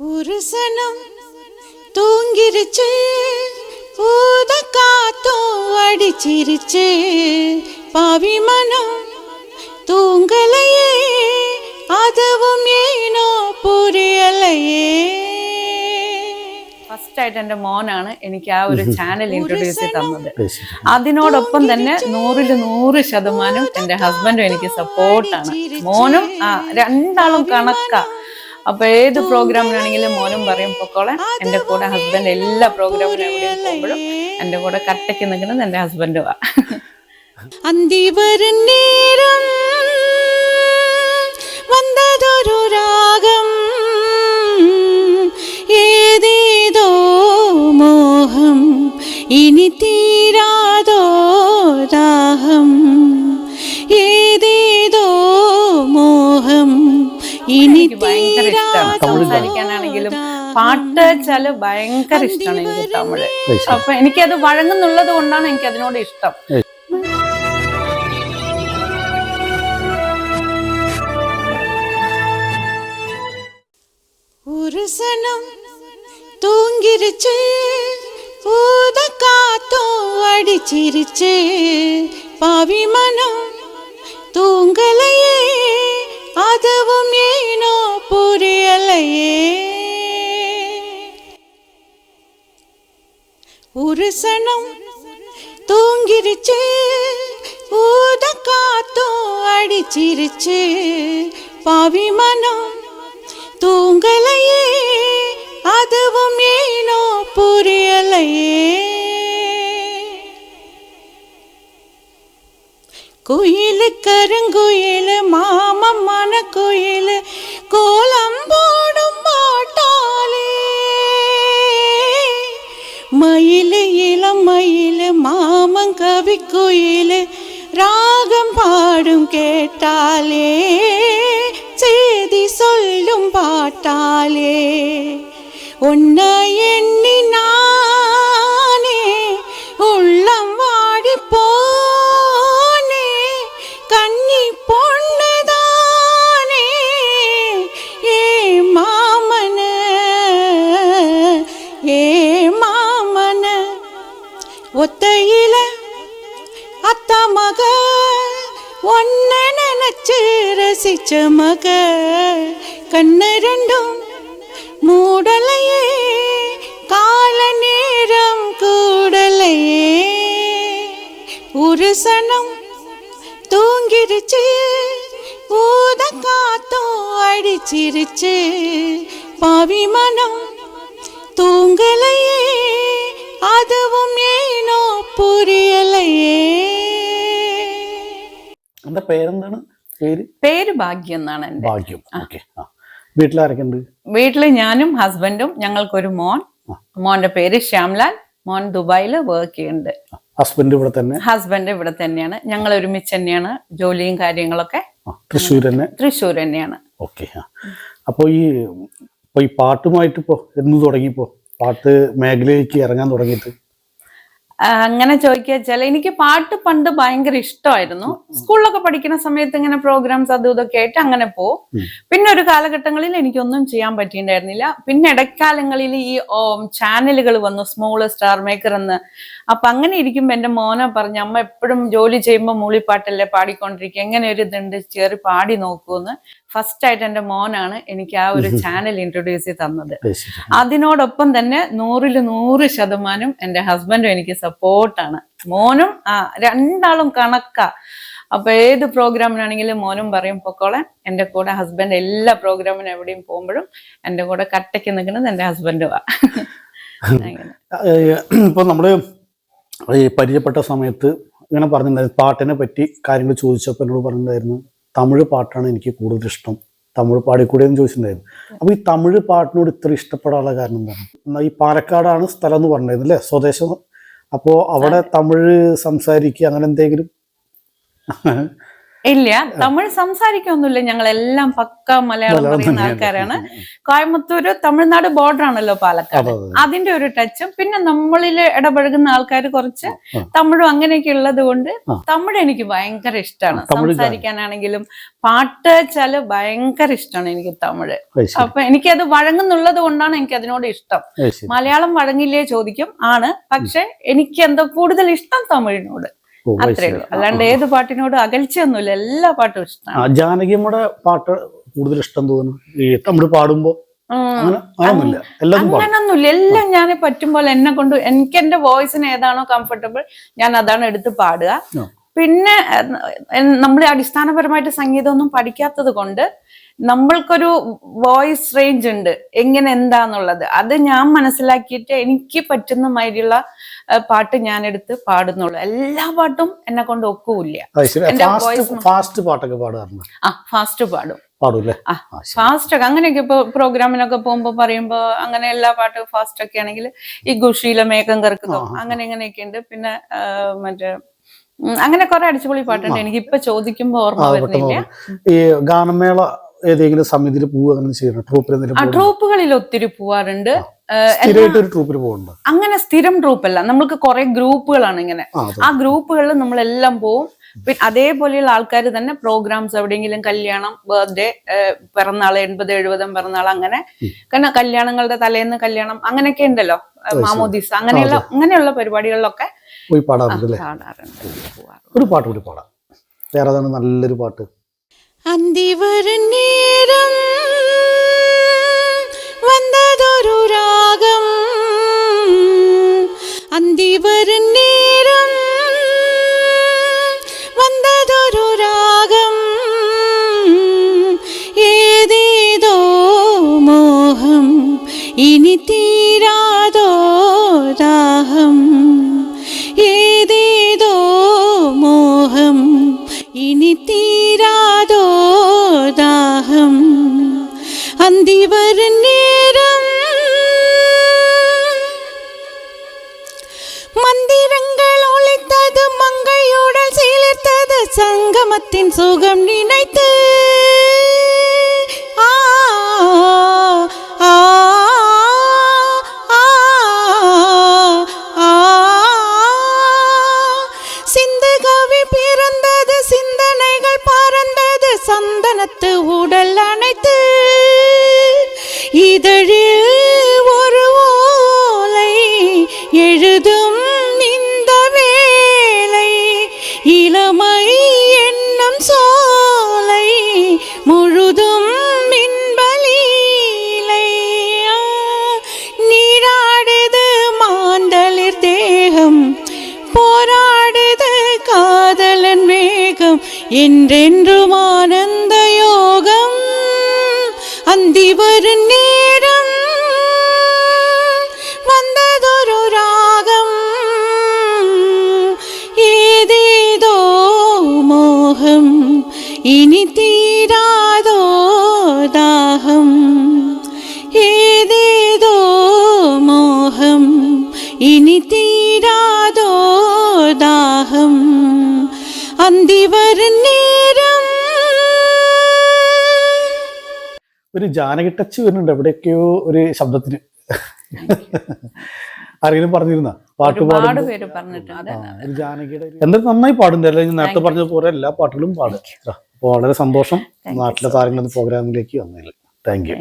ஒரு சனம் தூங்கிருச்சு ஊத காத்தும் அடிச்சிருச்சு பாவி மனம் தூங்கலையே அதுவும் ஏனோ புரியலையே ഫസ്റ്റ് ആയിട്ട് എന്റെ മോനാണ് എനിക്ക് ആ ഒരു ചാനൽ ഇൻട്രൊഡ്യൂസ് ചെയ്ത് തന്നത് പേശി. അതിനോടൊപ്പം തന്നെ നൂറില് നൂറ് ശതമാനം എന്റെ ഹസ്ബൻഡും എനിക്ക് സപ്പോർട്ടാണ് മോനും ആ രണ്ടാളും കണക്കാ അപ്പൊ ഏത് പ്രോഗ്രാമിനാണെങ്കിലും മോനും പറയും പൊക്കോളെ എന്റെ കൂടെ ഹസ്ബൻഡ് എല്ലാ പ്രോഗ്രാമിനും എന്റെ കൂടെ കട്ടയ്ക്ക് നിൽക്കുന്നത് എന്റെ ഹസ്ബൻഡുവാ അന്തി വന്നതൊരു രാഗം ഏതേതോ മോഹം ഇനി തീരാതോ എനിക്ക് ഇഷ്ടമാണ് സംസാരിക്കാനാണെങ്കിലും പാട്ട് വെച്ചാൽ ഭയങ്കര ഇഷ്ടമാണ് എനിക്ക് തമിഴ്. അപ്പൊ എനിക്കത് വഴങ്ങുന്നുള്ളത് കൊണ്ടാണ് എനിക്ക് അതിനോട് ഇഷ്ടം. ഒരു സനം തൂങ്ങിരിച്ച് അടിച്ചിരിച്ച് പാവിമനം തൂങ്കലയേ அதுவும் ஏனோ புரியலையே. ஒரு சனம் தூங்கிருச்சு ஊத காத்தும் அடிச்சிருச்சு. பாவி மனம் தூங்கலையே அதுவும் ஏனோ புரியலையே. குயிலு கருங்குயிலு மாமம் மனக்குயிலு கோலம் போடும் பாட்டாலே மயிலு இளம் மயிலு மாமன் கவி குயிலு ராகம் பாடும் கேட்டாலே செய்தி சொல்லும் பாட்டாலே ஒன்ன என் ஒன்ன நினைச்சு ரசிச்ச மக கண்ணு ரெண்டும் மூடலையே கால நேரம் கூடலையே. ஒரு சனம் தூங்கிருச்சு ஊத காத்தும் அடிச்சிருச்சு. பாவி மனம் தூங்கலையே அதுவும் ஏனோ புரிய എന്റെ പേരെന്താണ്? പേര്? പേര് ഭാഗ്യം എന്നാണ് എന്റെ ഭാഗ്യം. ഓക്കെ. ആ. വീട്ടിലാരൊക്കെ ഉണ്ട്? വീട്ടിൽ ഞാനും ഹസ്ബൻഡും ഞങ്ങൾക്കൊരു മോൻ. മോന്റെ പേര് ശ്യാംലാൽ. മോൻ ദുബായിൽ വർക്ക് ചെയ്യുന്നുണ്ട്. ഹസ്ബൻഡ് ഇവിടെ തന്നെ? ഹസ്ബൻഡ് ഇവിടെ തന്നെയാണ്. ഞങ്ങൾ ഒരുമിച്ച് തന്നെയാണ് ജോലിയും കാര്യങ്ങളൊക്കെ തൃശ്ശൂർ തന്നെ? തൃശ്ശൂർ തന്നെയാണ്. ഓക്കെ. അപ്പൊ അപ്പോൾ ഈ ഈ പാട്ടുമായിട്ട് ഇപ്പോ എന്ന് തുടങ്ങിപ്പോ പാട്ട് മേഖലയിലേക്ക് ഇറങ്ങാൻ തുടങ്ങിയിട്ട് അങ്ങനെ ചോദിക്കുക വെച്ചാൽ എനിക്ക് പാട്ട് പണ്ട് ഭയങ്കര ഇഷ്ടമായിരുന്നു. സ്കൂളിലൊക്കെ പഠിക്കുന്ന സമയത്ത് ഇങ്ങനെ പ്രോഗ്രാംസ് അതും ഇതൊക്കെ ആയിട്ട് അങ്ങനെ പോകും പിന്നെ ഒരു കാലഘട്ടങ്ങളിൽ എനിക്കൊന്നും ചെയ്യാൻ പറ്റിയിട്ടുണ്ടായിരുന്നില്ല. പിന്നെ ഇടക്കാലങ്ങളിൽ ഈ ചാനലുകൾ വന്നു. സ്മോൾ സ്റ്റാർ മേക്കർ എന്ന് അപ്പൊ അങ്ങനെ ഇരിക്കുമ്പോ എന്റെ മോനെ പറഞ്ഞു അമ്മ എപ്പോഴും ജോലി ചെയ്യുമ്പോൾ മൂളിപ്പാട്ടല്ലേ പാടിക്കൊണ്ടിരിക്കുക? എങ്ങനെ ഒരു ഇതുണ്ട്? ചേറി പാടി നോക്കൂന്ന് ഫസ്റ്റ് ആയിട്ട് എന്റെ മോനാണ് എനിക്ക് ആ ഒരു ചാനൽ ഇൻട്രൊഡ്യൂസ് ചെയ്ത് തന്നത്. അതിനോടൊപ്പം തന്നെ നൂറിൽ നൂറ് ശതമാനം എന്റെ ഹസ്ബൻഡും എനിക്ക് സപ്പോർട്ടാണ് മോനും ആ രണ്ടാളും കണക്ക. അപ്പൊ ഏത് പ്രോഗ്രാമിനാണെങ്കിലും മോനും പറയും പൊക്കോളെ എന്റെ കൂടെ ഹസ്ബൻഡ് എല്ലാ പ്രോഗ്രാമിനും എവിടെയും പോകുമ്പോഴും എന്റെ കൂടെ കട്ടയ്ക്ക് നിൽക്കുന്നത് എന്റെ ഹസ്ബൻഡുവാ ഇപ്പൊ നമ്മൾ ഈ പരിചയപ്പെട്ട സമയത്ത് ഇങ്ങനെ പറഞ്ഞിട്ടുണ്ടായിരുന്നു പാട്ടിനെ പറ്റി കാര്യങ്ങൾ ചോദിച്ചപ്പോൾ എന്നോട് പറഞ്ഞിട്ടുണ്ടായിരുന്നു തമിഴ് പാട്ടാണ് എനിക്ക് കൂടുതൽ ഇഷ്ടം. തമിഴ് പാടിക്കൂടിയെന്ന് ചോദിച്ചിട്ടുണ്ടായിരുന്നു. അപ്പൊ ഈ തമിഴ് പാട്ടിനോട് ഇത്ര ഇഷ്ടപ്പെടാനുള്ള കാരണം എന്താണ്? ഈ പാലക്കാടാണ് സ്ഥലം എന്ന് പറഞ്ഞിരുന്നു അല്ലേ? സ്വദേശം. അപ്പോ അവിടെ തമിഴ് സംസാരിക്കുക അങ്ങനെ എന്തെങ്കിലും? ഇല്ല. തമിഴ് സംസാരിക്കൊന്നുമില്ല. ഞങ്ങൾ എല്ലാം പക്ക മലയാളം പറയുന്ന ആൾക്കാരാണ്. കോയമ്പത്തൂര് തമിഴ്നാട് ബോർഡർ ആണല്ലോ പാലക്കാട്. അതെ, അതെ. അതിന്റെ ഒരു ടച്ചും. പിന്നെ നമ്മളിൽ ഇടപഴകുന്ന ആൾക്കാർ കുറച്ച് തമിഴും അങ്ങനെയൊക്കെ ഉള്ളത് കൊണ്ട് തമിഴ് എനിക്ക് ഭയങ്കര ഇഷ്ടമാണ് സംസാരിക്കാനാണെങ്കിലും പാട്ട് വെച്ചാൽ ഭയങ്കര ഇഷ്ടമാണ് എനിക്ക് തമിഴ്. അപ്പൊ എനിക്കത് വഴങ്ങുന്നുള്ളത് കൊണ്ടാണ് എനിക്ക് അതിനോട് ഇഷ്ടം മലയാളം വഴങ്ങില്ലേ ചോദിക്കും ആണ്. പക്ഷെ എനിക്ക് എന്തോ കൂടുതൽ ഇഷ്ടം തമിഴിനോട്. അത്രേ. ഉള്ളൂ. അല്ലാണ്ട് ഏത് പാട്ടിനോട് അകൽച്ചയൊന്നുമില്ല. എല്ലാ പാട്ടും ഇഷ്ടമാണ് ജാനകിയമ്മയുടെ പാട്ട് കൂടുതൽ ഇഷ്ടം തോന്നുന്നു. ഈ തമിഴ് പാടുമ്പോ അങ്ങനെ അങ്ങനൊന്നുമില്ല. എല്ലാം ഞാൻ പറ്റുമ്പോൾ പോലെ എന്നെ കൊണ്ട് എനിക്ക് എന്റെ വോയിസിന് ഏതാണോ കംഫർട്ടബിൾ ഞാൻ അതാണ് എടുത്ത് പാടുക. പിന്നെ നമ്മൾ അടിസ്ഥാനപരമായിട്ട് സംഗീതമൊന്നും പഠിക്കാത്തത് കൊണ്ട് നമ്മൾക്കൊരു വോയിസ് റേഞ്ച് ഉണ്ട്. എങ്ങനെ എന്താന്നുള്ളത്. അത് ഞാൻ മനസ്സിലാക്കിയിട്ട് എനിക്ക് പറ്റുന്ന മാതിരിയുള്ള പാട്ട് ഞാൻ എടുത്ത് പാടുന്നുള്ളൂ. എല്ലാ പാട്ടും എന്നെ കൊണ്ട് ഒക്കുമില്ല ഫാസ്റ്റ് പാട്ടൊക്കെ പാടാറുണ്ട് ആ ഫാസ്റ്റ് പാടും. ഫാസ്റ്റ് ഒക്കെ അങ്ങനെയൊക്കെ ഇപ്പൊ പ്രോഗ്രാമിനൊക്കെ പോകുമ്പോ പറയുമ്പോ അങ്ങനെ എല്ലാ പാട്ടും ഫാസ്റ്റ് ഒക്കെ ആണെങ്കിൽ ഈ ഗുഷിയിലെ മേഘം കറക്കുന്നോ. അങ്ങനെ ഇങ്ങനെയൊക്കെ ഉണ്ട്. പിന്നെ മറ്റേ അങ്ങനെ കുറെ അടിച്ചുപൊളി പാട്ടുണ്ട്. എനിക്ക് ഇപ്പൊ ചോദിക്കുമ്പോ ഓർമ്മ വരുന്നില്ല. ഈ ഗാനമേള ഏതെങ്കിലും സമിതിയിൽ പോവുക അങ്ങനെ ചെയ്യണം ട്രൂപ്പിൽ എന്തെങ്കിലും ട്രൂപ്പുകളിൽ ഒത്തിരി പോവാറുണ്ട്. ആ, സ്ഥിരമായിട്ട് ഒരു ട്രൂപ്പിൽ പോകുന്നുണ്ടോ അങ്ങനെ സ്ഥിരം ട്രൂപ്പല്ല നമ്മൾക്ക് കുറെ ഗ്രൂപ്പുകളാണ് ഇങ്ങനെ. ആ. ഗ്രൂപ്പുകളിൽ നമ്മളെല്ലാം പോവും. പിന്നെ അതേപോലെയുള്ള ആൾക്കാർ തന്നെ പ്രോഗ്രാംസ് എവിടെയെങ്കിലും കല്യാണം ബർത്ത്ഡേ പിറന്നാൾ എൺപത് എഴുപതും പിറന്നാൾ അങ്ങനെ. കാരണം കല്യാണങ്ങളുടെ തലേന്ന് കല്യാണം അങ്ങനെയൊക്കെ ഉണ്ടല്ലോ. മാമോദീസ് അങ്ങനെയുള്ള അങ്ങനെയുള്ള പരിപാടികളിലൊക്കെ പോയി പാടാറുണ്ട് അല്ലേ. ഒരു പാട്ട് കൂടി പാടാം. വേറെ നല്ലൊരു പാട്ട്? അന്തി വരും നേരം വന്നതൊരു രാഗം അന്തി വരും നേരം சிரமத்தின் சுகம் நினைத்து சிந்தகவி பிறந்தது சிந்தனைகள் பறந்தது சந்தனத்து உடல் அனைத்து இதழில் முழுதும் மின்பலீலை நீராடுது மாந்தளிர் தேகம் போராடுது காதலன் வேகம் என்றென்றும் ஆனந்த யோகம். அந்தி வரும் മോഹം ഇനി തീരാതോ ദാഹം. അന്തി വരും നേരം. ഒരു ജാനകി ടച്ച് വരുന്നുണ്ട്. എവിടെയൊക്കെയോ ഒരു ശബ്ദത്തിന്. ആരെങ്കിലും പറഞ്ഞിരുന്ന? പാട്ട് പാടും എന്തായാലും നന്നായി പാടുന്നുണ്ട്. അല്ലെ? നേരത്തെ പറഞ്ഞ പോലെ എല്ലാ പാട്ടുകളും പാടും. അപ്പൊ വളരെ സന്തോഷം. നാട്ടിലെ താരങ്ങളുടെ പ്രോഗ്രാമിലേക്ക് വന്നതിൽ. Thank you